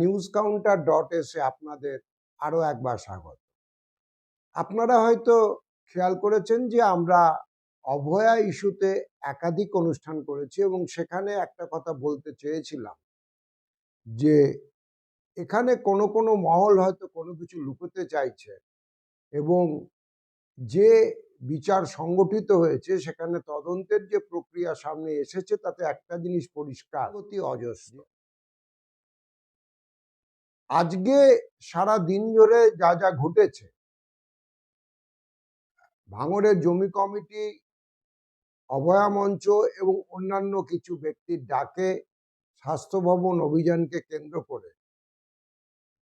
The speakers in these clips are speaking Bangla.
নিউজ কাউন্টার ডট এসে আপনাদের আরও একবার স্বাগত। আপনারা হয়তো খেয়াল করেছেন যে আমরা অভয়া ইস্যুতে একাধিক অনুষ্ঠান করেছি এবং সেখানে একটা কথা বলতে চেয়েছিলাম যে এখানে কোনো কোনো মহল হয়তো কোনো কিছু লুকোতে চাইছে এবং যে বিচার সংগঠিত হয়েছে সেখানে তদন্তের যে প্রক্রিয়া সামনে এসেছে তাতে একটা জিনিস পরিষ্কার, অতি অজস্র। আজকে সারা দিন ধরে যা যা ঘটেছে, ভাঙড়ের জমি কমিটি, অভয়া মঞ্চ এবং অন্যান্য কিছু ব্যক্তির ডাকে স্বাস্থ্য ভবন অভিযানকে কেন্দ্র করে,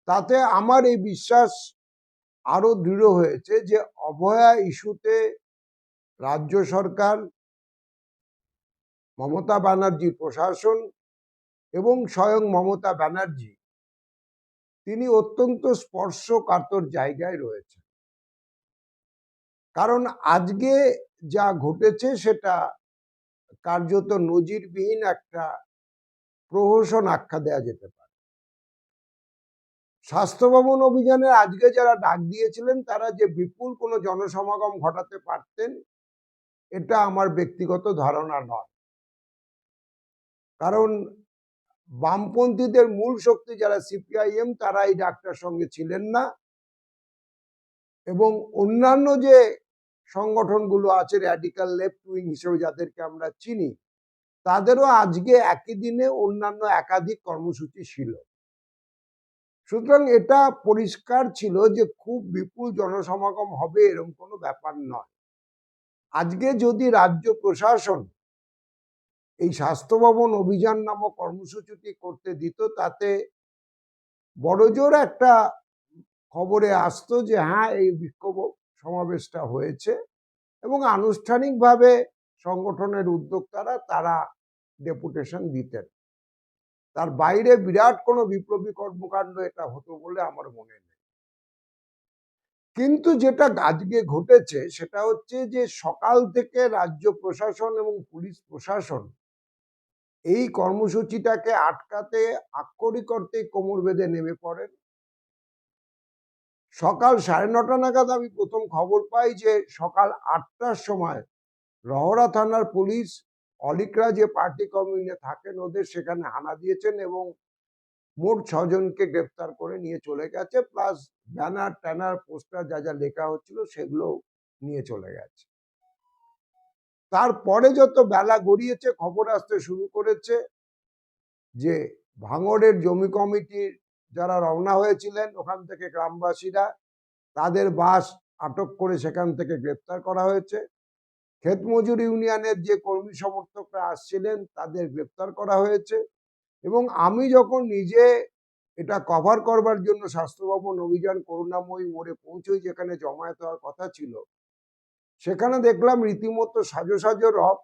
তাতে আমার এই বিশ্বাস আরও দৃঢ় হয়েছে যে অভয়া ইস্যুতে রাজ্য সরকার, মমতা ব্যানার্জি প্রশাসন এবং স্বয়ং মমতা ব্যানার্জি তিনি অত্যন্ত স্পর্শকাতর জায়গায় রয়েছেন। কারণ আজকে যা ঘটেছে সেটা কার্যত নজিরবিহীন একটা প্রহসন আখ্যা দেওয়া যেতে পারে। স্বাস্থ্য ভবন অভিযানে আজকে যারা ডাক দিয়েছিলেন, তারা যে বিপুল কোনো জনসমাগম ঘটাতে পারতেন, এটা আমার ব্যক্তিগত ধারণা নয়। কারণ বামপন্থীদের মূল শক্তি যারা সিপিআইএম তারা এই ডাকটার সঙ্গে ছিলেন না। এবং অন্যান্য যে সংগঠনগুলো আছে র্যাডিক্যাল লেফট উইং হিসেবে যাদেরকে আমরা চিনি, তাদেরও আজকে একই দিনে অন্যান্য একাধিক কর্মসূচি ছিল। সুতরাং এটা পরিষ্কার ছিল যে খুব বিপুল জনসমাগম হবে এরকম কোনো ব্যাপার নয়। আজকে যদি রাজ্য প্রশাসন এই স্বাস্থ্য ভবন অভিযান নামক কর্মসূচিটি করতে দিত, তাতে বড়জোর একটা খবরে আসতো যে হ্যাঁ এই বিক্ষোভ সমাবেশটা হয়েছে এবং আনুষ্ঠানিকভাবে সংগঠনের উদ্যোক্তারা তারা ডেপুটেশন দিতেন। তার বাইরে বিরাট কোনো বিপ্লবী কর্মকাণ্ড এটা হতো বলে আমার মনে নেই। কিন্তু যেটা আজকে ঘটেছে সেটা হচ্ছে যে, সকাল থেকে রাজ্য প্রশাসন এবং পুলিশ প্রশাসন এই কর্মসূচিটাকে আটকাতে, আক্ষরিক অর্থে কোমর বেঁধে নেমে পড়েন। সকাল সাড়ে নটা নাগাদ আমি প্রথম খবর পাই যে, সকাল আটটার সময় রহরা থানার পুলিশ অলিকরা যে পার্টি কমিউনে থাকেন। ওদের সেখানে হানা দিয়েছেন এবং মোট ছজনকে গ্রেপ্তার করে নিয়ে চলে গেছে। প্লাস ব্যানার, ট্যানার, পোস্টার যা যা লেখা হচ্ছিল সেগুলো নিয়ে চলে গেছে। তারপরে যত বেলা গড়িয়েছে, খবর আসতে শুরু করেছে যে ভাঙড়ের জমি কমিটির যারা রওনা হয়েছিলেন ওখান থেকে গ্রামবাসীরা, তাদের বাস আটক করে সেখান থেকে গ্রেপ্তার করা হয়েছে। ক্ষেতমজুর ইউনিয়নের যে কর্মী সমর্থকরা আসছিলেন, তাদের গ্রেপ্তার করা হয়েছে এবং আমি যখন নিজে এটা কভার করবার জন্য স্বাস্থ্য ভবন অভিযান করুণাময়ী মোড়ে পৌঁছই, যেখানে জমায়েত হওয়ার কথা ছিল সেখানে দেখলাম রীতিমতো সাজো সাজো রব।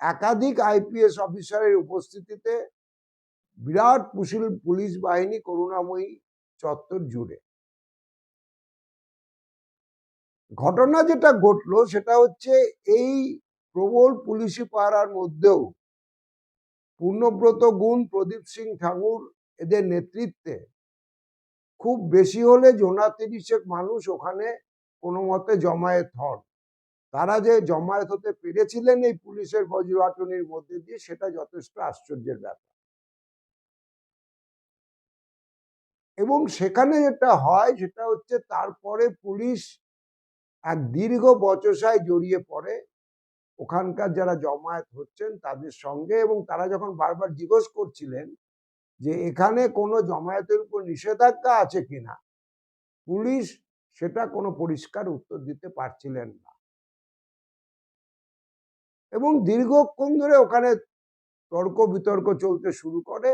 একাধিক আইপিএস অফিসারের উপস্থিতিতে বিরাট পুশিল পুলিশ বাহিনী করুণাময়ী চত্বর জুড়ে। ঘটনা যেটা ঘটলো সেটা হচ্ছে এই প্রবল পুলিশি পাহারার মধ্যেও পূর্ণব্রত গুণ, প্রদীপ সিং ঠাকুর এদের নেতৃত্বে খুব বেশি হলে জোনা তিরিশেক মানুষ ওখানে কোনো মতে জমায়েত হন। তারা যে জমায়েত হতে পেরেছিলেন এই পুলিশের বজ্রাটনির মধ্যে দিয়ে, সেটা যথেষ্ট আশ্চর্যের ব্যাপার। এবং সেখানে যেটা হয়, সেটা হচ্ছে তারপরে পুলিশ এক দীর্ঘ বচসায় জড়িয়ে পড়ে। ওখানকার যারা জমায়েত হচ্ছেন তাদের সঙ্গে এবং তারা যখন বারবার জিজ্ঞেস করছিলেন যে এখানে কোনো জমায়েতের উপর নিষেধাজ্ঞা আছে কিনা, পুলিশ সেটা কোনো পরিষ্কার উত্তর দিতে পারছিলেন না। এবং দীর্ঘক্ষণ ধরে ওখানে তর্ক বিতর্ক চলতে শুরু করে।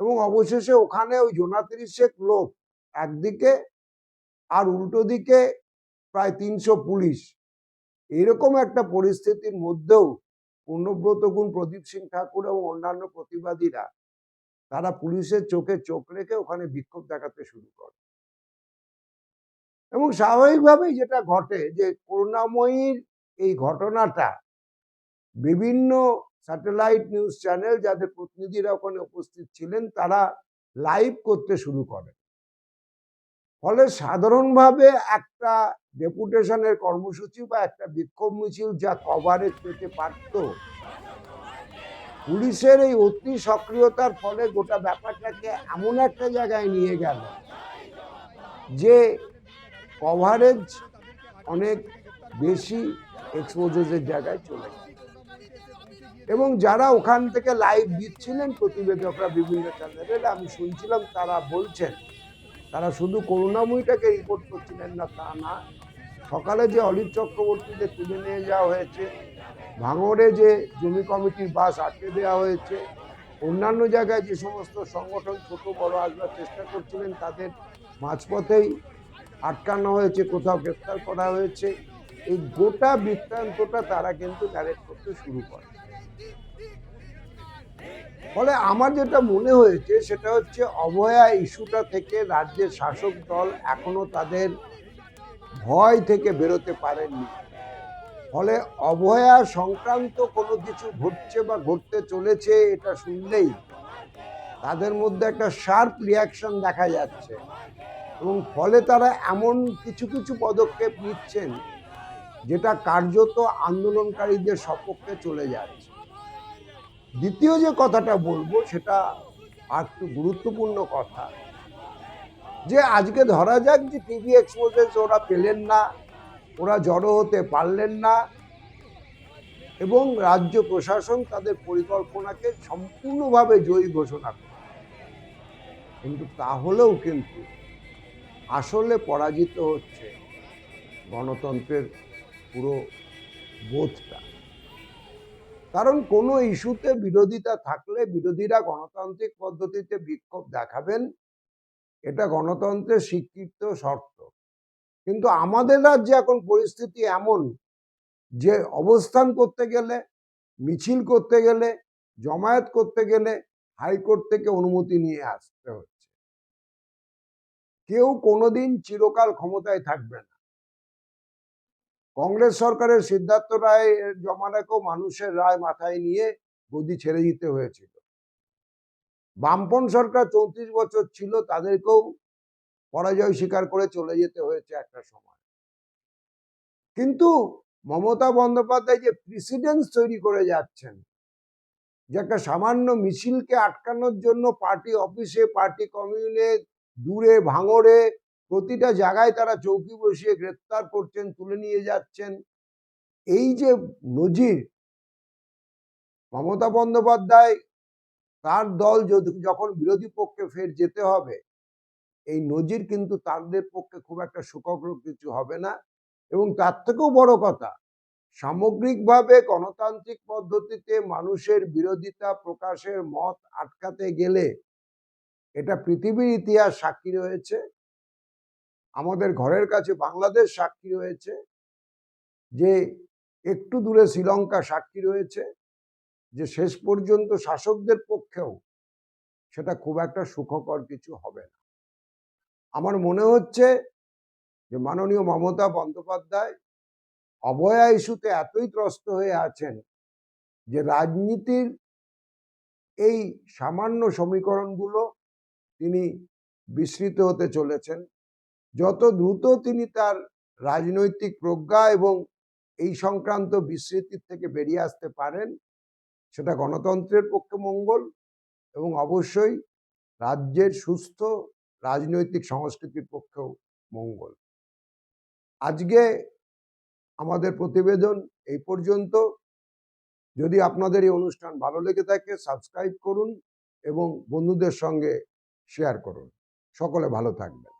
এবং অবশেষে ওখানে ওই জোনা তিরিশেক লোক একদিকে আর উল্টো দিকে প্রায় তিনশো পুলিশ। এরকম একটা পরিস্থিতির মধ্যেও পূর্ণব্রত গুণ প্রদীপ সিং ঠাকুর এবং অন্যান্য প্রতিবাদীরা তারা পুলিশের চোখে চোখ রেখে ওখানে বিক্ষোভ দেখাতে শুরু করে। এবং স্বাভাবিকভাবেই যেটা ঘটে যে করুণাময়ীর এই ঘটনাটা বিভিন্ন স্যাটেলাইট নিউজ চ্যানেল যাদের প্রতিনিধিরা ওখানে উপস্থিত ছিলেন, তারা লাইভ করতে শুরু করে। ফলে সাধারণভাবে একটা ডেপুটেশনের কর্মসূচি বা একটা বিক্ষোভ মিছিল যা কভারেজ পেতে পারত, পুলিশের এই অতি সক্রিয়তার ফলে গোটা ব্যাপারটাকে এমন একটা জায়গায় নিয়ে গেল যে কভারেজ অনেক বেশি এক্সপোজের জায়গায় চলে গেল এবং যারা ওখান থেকে লাইভ দিচ্ছিলেন, প্রতিবেদকরা বিভিন্ন চ্যানেলের আমি শুনছিলাম তারা বলছেন, তারা শুধু করুণাময়ীটাকে রিপোর্ট করছিলেন না, তা না। সকালে যে অলিভ চক্রবর্তীদের তুলে নিয়ে যাওয়া হয়েছে, ভাঙড়ে যে জমি কমিটির বাস আটকে দেওয়া হয়েছে, অন্যান্য জায়গায় যে সমস্ত সংগঠন ছোট বড় আসবার চেষ্টা করছিলেন, তাদের মাঝপথেই আটকানো হয়েছে, কোথাও গ্রেপ্তার করা হয়েছে। এই গোটা বৃত্তান্তটা তারা কিন্তু ন্যারেট করতে শুরু করে। ফলে আমার যেটা মনে হয়েছে, সেটা হচ্ছে অভয়া ইস্যুটা থেকে রাজ্যের শাসক দল এখনও তাদের ভয় থেকে বেরোতে পারেননি। ফলে অভয়া সংক্রান্ত কোনো কিছু ঘটছে বা ঘটতে চলেছে এটা শুনলেই তাদের মধ্যে একটা শার্প রিয়াকশন দেখা যাচ্ছে। এবং ফলে তারা এমন কিছু কিছু পদক্ষেপ নিচ্ছেন যেটা কার্যত আন্দোলনকারীদের সপক্ষে চলে যাচ্ছে দ্বিতীয় যে কথাটা বলব, সেটা আর একটু গুরুত্বপূর্ণ কথা। যে আজকে ধরা যাক যে টিভি এক্সপোজেস ওরা পেলেন না, ওরা জড়ো হতে পারলেন না, এবং রাজ্য প্রশাসন তাদের পরিকল্পনাকে সম্পূর্ণভাবে জয়ী ঘোষণা করে। কিন্তু তাহলেও কিন্তু আসলে পরাজিত হচ্ছে গণতন্ত্রের পুরো বোধটা। কারণ কোনো ইস্যুতে বিরোধিতা থাকলে বিরোধীরা গণতান্ত্রিক পদ্ধতিতে বিক্ষোভ দেখাবেন। এটা গণতন্ত্রের স্বীকৃত শর্ত। কিন্তু আমাদের রাজ্যে এখন পরিস্থিতি এমন যে অবস্থান করতে গেলে, মিছিল করতে গেলে, জমায়েত করতে গেলে হাইকোর্ট থেকে অনুমতি নিয়ে আসতে হচ্ছে। কেউ কোনোদিন চিরকাল ক্ষমতায় থাকবে না। কংগ্রেস সরকারের সিদ্ধার্থ রায় জমানাকেও মানুষের রায় মাথায় নিয়ে গদি ছেড়ে দিতে হয়েছিল। বামপন সরকার চৌত্রিশ বছর ছিল, তাদেরকেও পরাজয় স্বীকার করে চলে যেতে হয়েছে একটা সময়। কিন্তু মমতা বন্দ্যোপাধ্যায় যে প্রেসিডেন্স তৈরি করে যাচ্ছেন, যে একটা সামান্য মিছিলকে আটকানোর জন্য পার্টি অফিসে পার্টি কমিউনে দূরে, ভাঙড়ে প্রতিটা জায়গায় তারা চৌকি বসিয়ে গ্রেপ্তার করছেন, তুলে নিয়ে যাচ্ছেন। এই যে নজির, মমতা বন্দ্যোপাধ্যায় তার দল যখন বিরোধী পক্ষে ফের যেতে হবে, এই নজির কিন্তু তাদের পক্ষে খুব একটা সুখকর কিছু হবে না। এবং তার থেকেও বড় কথা, সামগ্রিকভাবে গণতান্ত্রিক পদ্ধতিতে মানুষের বিরোধিতা প্রকাশের মত আটকাতে গেলে এটা পৃথিবীর ইতিহাস সাক্ষী রয়েছে। আমাদের ঘরের কাছে বাংলাদেশ সাক্ষী রয়েছে, যে একটু দূরে শ্রীলঙ্কা সাক্ষী রয়েছে, যে শেষ পর্যন্ত শাসকদের পক্ষেও সেটা খুব একটা সুখকর কিছু হবে না। আমার মনে হচ্ছে যে মাননীয় মমতা বন্দ্যোপাধ্যায় অবয়া ইস্যুতে এতই ত্রস্ত হয়ে আছেন যে রাজনীতির এই সামান্য সমীকরণগুলো তিনি বিস্মৃত হতে চলেছেন। যত দ্রুত তিনি তার রাজনৈতিক প্রজ্ঞা এবং এই সংক্রান্ত বিস্মৃতির থেকে বেরিয়ে আসতে পারেন, সেটা গণতন্ত্রের পক্ষে মঙ্গল এবং অবশ্যই রাজ্যের সুস্থ রাজনৈতিক সংস্কৃতির পক্ষেও মঙ্গল। আজকে আমাদের প্রতিবেদন এই পর্যন্ত। যদি আপনাদের এই অনুষ্ঠান ভালো লেগে থাকে, সাবস্ক্রাইব করুন এবং বন্ধুদের সঙ্গে শেয়ার করুন। সকলে ভালো থাকবেন।